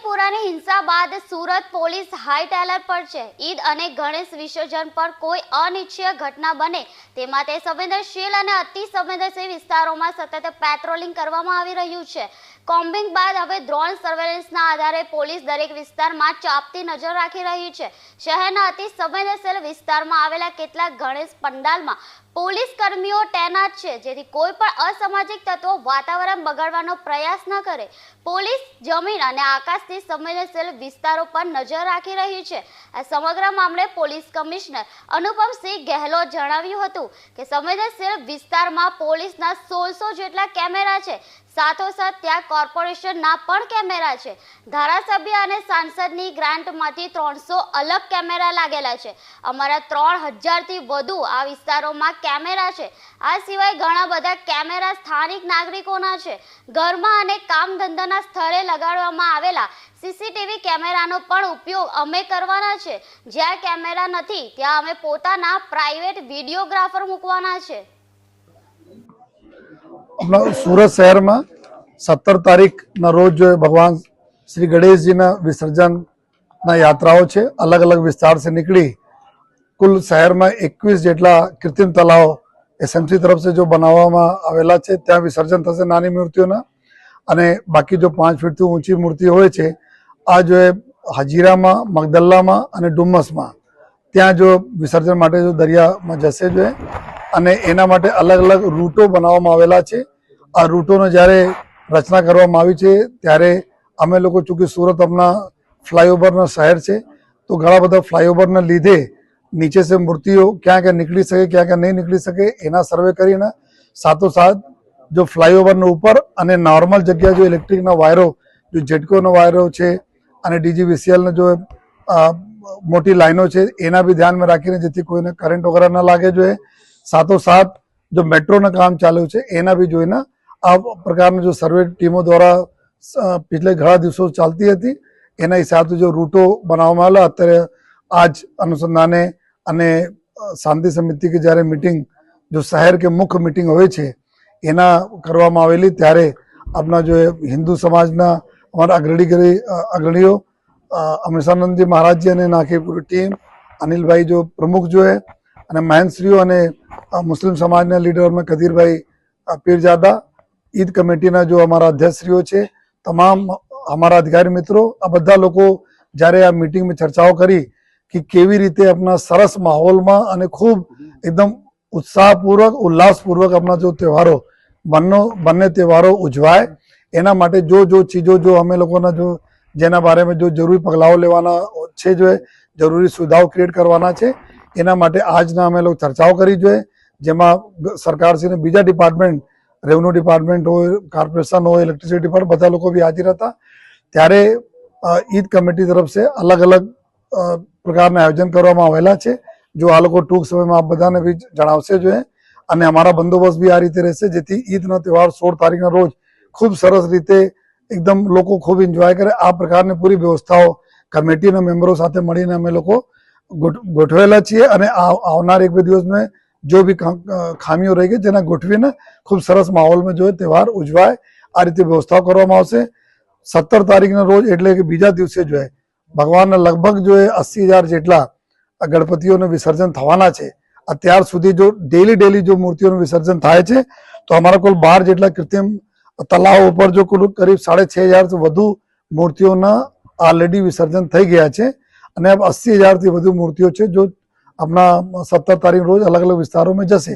મણિપુરાની હિંસા બાદ Surat police high alert પર છે. ઈદ અને ગણેશ વિસર્જન પર કોઈ અનિચ્છીય ઘટના બને તે માટે સંવેદનશીલ અને અતિ સંવેદનશીલ વિસ્તારોમાં સતત પેટ્રોલિંગ કરવામાં આવી રહ્યું છે. કોમ્બિંગ બાદ હવે ડ્રોન સર્વેલન્સના આધારે પોલીસ દરેક વિસ્તારમાં ચાપતી નજર રાખી રહી છે. શહેરના અતિ સંવેદનશીલ વિસ્તારમાં આવેલા કેટલાક ગણેશ પંડાલમાં પોલીસ કર્મીઓ તૈનાત છે, જેથી કોઈ પણ અસામાજિક તત્વો વાતાવરણ બગાડવાનો પ્રયાસ ન કરે. પોલીસ જમીન અને આકાશથી સંવેદનશીલ વિસ્તારો પર નજર રાખી રહી છે. આ સમગ્ર મામલે પોલીસ કમિશનર અનુપમસિંહ ગેહલોત જણાવ્યું હતું કે સંવેદનશીલ વિસ્તારમાં પોલીસના સોળસો જેટલા કેમેરા છે. સાથોસાથ ત્યાં કોર્પોરેશનના પણ કેમેરા છે. ધારાસભ્ય અને સાંસદની ગ્રાન્ટમાંથી ત્રણસો અલગ કેમેરા લાગેલા છે. અમારા ત્રણ હજારથી વધુ આ વિસ્તારોમાં કેમેરા છે. આ સિવાય ઘણા બધા કેમેરા સ્થાનિક નાગરિકોના છે. ઘરમાં અને કામ ધંધાના સ્થળે લગાડવામાં આવેલા સીસીટીવી કેમેરાનો પણ ઉપયોગ અમે કરવાના છે. જ્યાં કેમેરા નથી, ત્યાં અમે પોતાના પ્રાઇવેટ વિડીયોગ્રાફર મૂકવાના છે. સુરત શહેરમાં સત્તર તારીખના રોજ ભગવાન શ્રી ગણેશજીના વિસર્જનના યાત્રાઓ છે. અલગ અલગ વિસ્તાર સે નીકળી કુલ શહેરમાં એકવીસ જેટલા કૃત્રિમ તલાવ એસએમસી તરફ સે જો બનાવવામાં આવેલા છે, ત્યાં વિસર્જન થશે નાની મૂર્તિઓના. અને બાકી જો પાંચ ફીટથી ઊંચી મૂર્તિ હોય છે, આ જો હજીરામાં, મગદલ્લામાં અને ડુમ્મસમાં, ત્યાં જો વિસર્જન માટે જો દરિયામાં જશે જો અને એના માટે અલગ અલગ રૂટો બનાવવામાં આવેલા છે. આ રૂટોનો જ્યારે રચના કરવામાં આવી છે, ત્યારે અમે લોકો ચૂંકી સુરત હમણાં ફ્લાયઓવરનો શહેર છે. તો ઘણા બધા ફ્લાયઓવરના લીધે નીચે સે મૂર્તિઓ ક્યાં ક્યાં નીકળી શકે, ક્યાં ક્યાં નહીં નીકળી શકે, એના સર્વે કરીને સાથોસાથ જો ફ્લાયઓવરનો ઉપર અને નોર્મલ જગ્યા જો ઇલેક્ટ્રિકના વાયરો, જો જેટકોનો વાયરો છે અને ડીજીવીસીએલના જો મોટી લાઈનો છે, એના બી ધ્યાનમાં રાખીને જેથી કોઈને કરંટ વગેરે ન લાગે જોઈએ સાથોસાથ જો મેટ્રોનું કામ ચાલુ છે, એના બી જોઈને આ પ્રકારની જો સર્વે ટીમો દ્વારા પિછલે ઘણા દિવસો ચાલતી હતી, એના હિસાબથી જો રૂટો બનાવવામાં આવેલા, અત્યારે આજ અનુસંધાને અને શાંતિ સમિતિ કે જ્યારે મિટિંગ જો શહેર કે મુખ્ય મિટિંગ હોય છે, એના કરવામાં આવેલી, ત્યારે આપણા જો હિન્દુ સમાજના અમારા અગ્રણી અગ્રણીઓ અમૃતાનંદજી મહારાજજી અને નાખી ટીમ અનિલભાઈ જો પ્રમુખ જો હે, અને મહેનશ્રીઓ અને મુસ્લિમ સમાજના લીડર અમે કદીરભાઈ પીરજાદા, ઈદ કમિટીના જો અમારા અધ્યક્ષશ્રીઓ છે, તમામ અમારા અધિકારી મિત્રો, આ બધા લોકો જ્યારે આ મિટિંગમાં ચર્ચાઓ કરી કે કેવી રીતે આપણા સરસ માહોલમાં અને ખૂબ એકદમ ઉત્સાહપૂર્વક, ઉલ્લાસપૂર્વક આપણા જો તહેવારો બંને બંને તહેવારો ઉજવાય. એના માટે જો જો ચીજો, જો અમે લોકોના જો, જેના બારેમાં જો જરૂરી પગલાઓ લેવાના છે, જો જરૂરી સુવિધાઓ ક્રિએટ કરવાના છે, એના માટે આજના અમે લોકો ચર્ચાઓ કરી જોઈએ. જેમાં સરકારશ્રીને બીજા ડિપાર્ટમેન્ટ, રેવન્યુ ડિપાર્ટમેન્ટ હોય, કોર્પોરેશન હોય, ઇલેક્ટ્રિસિટી ડિપાર્ટમેન્ટ બધા લોકો બી હાજર હતા. ત્યારે ઈદ કમિટી તરફ છે અલગ અલગ પ્રકારના આયોજન કરવામાં આવેલા છે. જો આ લોકો ટૂંક સમયમાં આપ બધાને બી જણાવશે જોઈએ અને અમારા બંદોબસ્ત બી આ રીતે રહેશે, જેથી ઈદનો તહેવાર સોળ તારીખના રોજ ખૂબ સરસ રીતે એકદમ લોકો ખૂબ એન્જોય કરે. આ પ્રકારની પૂરી વ્યવસ્થાઓ કમિટીના મેમ્બરો સાથે મળીને અમે લોકો ગોઠવેલા છીએ. અને આવનાર એક બે દિવસમાં જો બી ખામીઓ રહી ગઈ જેના ગોઠવીને ખૂબ સરસ માહોલમાં જોઈએ તહેવાર ઉજવાય, આ રીતે વ્યવસ્થાઓ કરવામાં આવશે. સત્તર તારીખના રોજ એટલે કે બીજા દિવસે જો એ ભગવાનના લગભગ જો એ અસી હજાર જેટલા ગણપતિઓનું વિસર્જન થવાના છે, અત્યાર સુધી જો ડેલી ડેલી જો મૂર્તિઓનું વિસર્જન થાય છે, તો અમારા કુલ બાર જેટલા કૃત્રિમ તલાવ ઉપર જો કુલ કરીબ સાડે છ હજારથી વધુ મૂર્તિઓના ઓલરેડી વિસર્જન થઈ ગયા છે. અને અસ્સી અસી હજારથી વધુ મૂર્તિઓ છે, જો આપણા સત્તર તારીખ રોજ અલગ અલગ વિસ્તારોમાં જશે.